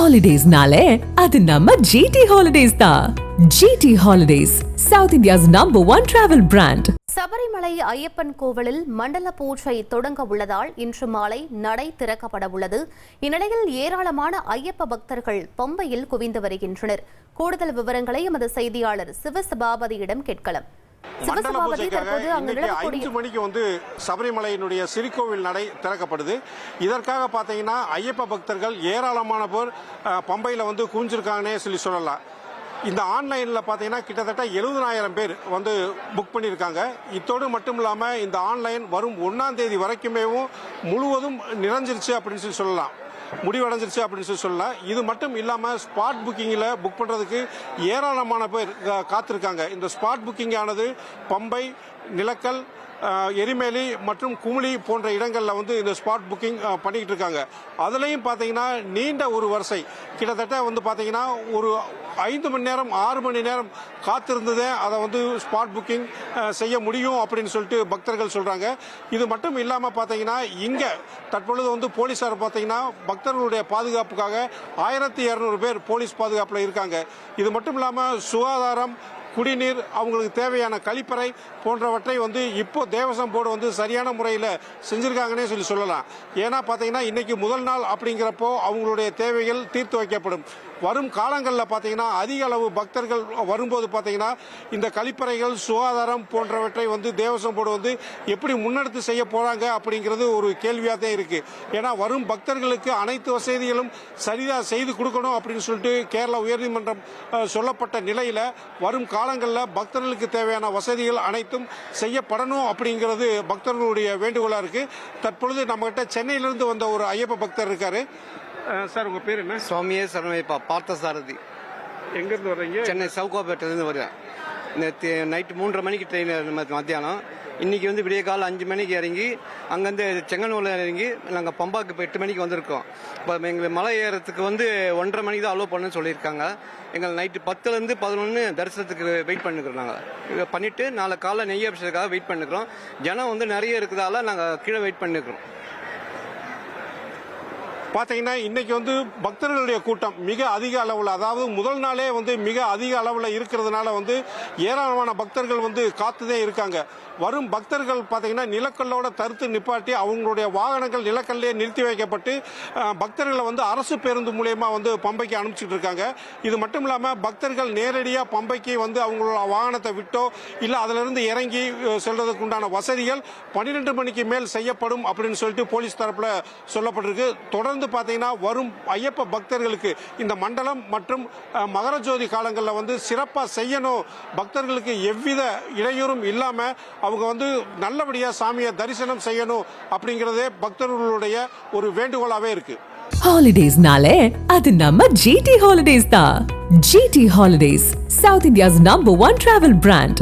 ஹாலிடேஸ்னாலே அது நம்ம ஜிடி ஹாலிடேஸ் தான் GT holidays south India's number one travel brand Sabarimala Ayyappan கோவிலில் மண்டல பூஜை தொடங்க உள்ளதால் இன்று மாலை நடை திறக்கப்பட உள்ளது. இந்நிலையில் ஏராளமான ஐயப்ப பக்தர்கள் பம்பையில் குவிந்து வருகின்றனர். கூடுதல் விவரங்களை எமது செய்தியாளர் சிவசபாபதியிடம் கேட்கலாம். சிவசபாபதி பூஜைக்காக தற்போது அங்கு அஞ்சு மணிக்கு வந்து சபரிமலையினுடைய சிறுகோவில் நடை திறக்கப்படுது. இதற்காக பார்த்தீங்கன்னா ஐயப்ப பக்தர்கள் ஏராளமான பேர் பம்பையில வந்து குவிஞ்சிருக்காங்கன்னே சொல்லி சொல்லலாம். இந்த ஆன்லைனில் பார்த்தீங்கன்னா கிட்டத்தட்ட எழுபதாயிரம் பேர் வந்து புக் பண்ணியிருக்காங்க. இத்தோடு மட்டும் இல்லாமல் இந்த ஆன்லைன் வரும் ஒன்றாம் தேதி வரைக்குமே முழுவதும் நிறைஞ்சிருச்சு அப்படின்னு சொல்லி சொல்லலாம். முடிவடைஞ்சிருச்சு அப்படின்னு சொல்லி சொல்லலாம். இது மட்டும் இல்லாமல் ஸ்பாட் புக்கிங்கில் புக் பண்ணுறதுக்கு ஏராளமான பேர் கா- காத்திருக்காங்க. இந்த ஸ்பாட் புக்கிங் ஆனது பம்பை நிலக்கல் எரிமேலி மற்றும் குமுளி போன்ற இடங்களில் வந்து இந்த ஸ்பாட் புக்கிங் பண்ணிக்கிட்டு இருக்காங்க. அதுலேயும் பார்த்தீங்கன்னா நீண்ட ஒரு வரிசை. கிட்டத்தட்ட வந்து பார்த்தீங்கன்னா ஒரு ஐந்து மணி நேரம் ஆறு மணி நேரம் காத்திருந்ததே அதை வந்து ஸ்பாட் புக்கிங் செய்ய முடியும் அப்படின்னு சொல்லிட்டு பக்தர்கள் சொல்கிறாங்க இது மட்டும் இல்லாமல் பார்த்தீங்கன்னா இங்கே தற்பொழுது வந்து போலீஸார் பார்த்தீங்கன்னா பக்தர்களுடைய பாதுகாப்புக்காக ஆயிரத்தி இரநூறு பேர் போலீஸ் பாதுகாப்பில் இருக்காங்க. இது மட்டும் இல்லாமல் சுகாதாரம் குடிநீர் அவங்களுக்கு தேவையான கழிப்பறை போன்றவற்றை வந்து இப்போ தேவசம் போர்டு வந்து சரியான முறையில் செஞ்சுருக்காங்கன்னே சொல்லி சொல்லலாம். ஏன்னா பார்த்தீங்கன்னா இன்றைக்கி முதல் நாள் அப்படிங்கிறப்போ அவங்களுடைய தேவைகள் தீர்த்து வைக்கப்படும். வரும் காலங்களில் பார்த்தீங்கன்னா அதிக அளவு பக்தர்கள் வரும்போது பார்த்தீங்கன்னா இந்த கழிப்பறைகள் சுகாதாரம் போன்றவற்றை வந்து தேவசம் போர்டு வந்து எப்படி முன்னெடுத்து செய்ய போகிறாங்க அப்படிங்கிறது ஒரு கேள்வியாக தான் இருக்குது ஏன்னா வரும் பக்தர்களுக்கு அனைத்து வசதிகளும் சரியாக செய்து கொடுக்கணும் அப்படின்னு சொல்லிட்டு கேரள உயர்நீதிமன்றம் சொல்லப்பட்ட நிலையில் வரும் காலங்களில் பக்தர்களுக்கு தேவையான வசதிகள் அனைத்தும் செய்யப்படணும் அப்படிங்கிறது பக்தர்களுடைய வேண்டுகோளாக இருக்குது தற்பொழுது நம்மகிட்ட சென்னையிலிருந்து வந்த ஒரு ஐயப்ப பக்தர் இருக்காரு. சார் உங்க பேர் என்ன? சுவாமியே சரணமைப்பா பார்த்த சாரதி எங்கிருந்து வர்றீங்க? சென்னை சவுகாப்பேட்டிலேருந்து வருவேன் நேற்று நைட்டு மூன்றரை மணிக்கு ட்ரெயின் மத்தியானம். இன்னைக்கு வந்து விடிய காலம் அஞ்சு மணிக்கு இறங்கி அங்கேருந்து செங்கனூரில் இறங்கி நாங்கள் பம்பாக்கு இப்போ எட்டு மணிக்கு வந்திருக்கோம். இப்போ எங்களுக்கு மலை ஏறத்துக்கு வந்து ஒன்றரை மணிக்கு தான் அலோவ் பண்ணுன்னு சொல்லியிருக்காங்க. எங்கள் நைட்டு பத்துலேருந்து பதினொன்று தரிசனத்துக்கு வெயிட் பண்ணிக்கிறோம் நாங்கள் இதை பண்ணிவிட்டு நாளை காலைல நெய் அபிஷேகத்துக்காக வெயிட் பண்ணிக்கிறோம் ஜனம் வந்து நிறைய இருக்கிறதால நாங்கள் கீழே வெயிட் பண்ணிக்கிறோம் பார்த்தீங்கன்னா இன்னைக்கு வந்து பக்தர்களுடைய கூட்டம் மிக அதிக அளவில் அதாவது முதல் நாளே வந்து மிக அதிக அளவில் இருக்கிறதுனால வந்து ஏராளமான பக்தர்கள் வந்து காத்துதே இருக்காங்க. வரும் பக்தர்கள் பார்த்தீங்கன்னா நிலக்கல்லோட தடுத்து நிப்பாட்டி அவங்களுடைய வாகனங்கள் நிலக்கல்லே நிறுத்தி வைக்கப்பட்டு பக்தர்களை வந்து அரசு பேருந்து மூலயமா வந்து பம்பைக்கு அனுப்பிச்சிட்டு இருக்காங்க. இது மட்டும் இல்லாமல் பக்தர்கள் நேரடியாக பம்பைக்கு வந்து அவங்களோட வாகனத்தை விட்டோ இல்லை அதிலிருந்து இறங்கி அஹ், செல்றதுக்கு உண்டான வசதிகள் பன்னிரெண்டு மணிக்கு மேல் செய்யப்படும் அப்படின்னு சொல்லிட்டு போலீஸ் தரப்பில் சொல்லப்பட்டிருக்கு. தொடர்ந்து பார்த்தீங்கன்னா வரும் ஐயப்ப பக்தர்களுக்கு இந்த மண்டலம் மற்றும் மகரஜோதி மகர ஜோதி காலங்களில் வந்து சிறப்பாக செய்யணும். பக்தர்களுக்கு எவ்வித இடையூறும் இல்லாமல் அவங்க வந்து நல்லபடியாக சாமியை தரிசனம் செய்யணும் அப்படிங்கிறதே பக்தர்களுடைய ஒரு வேண்டுகோளாகவே இருக்கு. ஹாலிடேஸ்னாலே அது நம்ம ஜிடி ஹாலிடேஸ் தான். GT holidays south India's number one travel brand